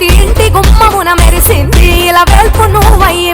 ప్రతి ఇంటి గుమ్మమున మెరిసింది. ఇలా వెల్పు నువ్వయ్యి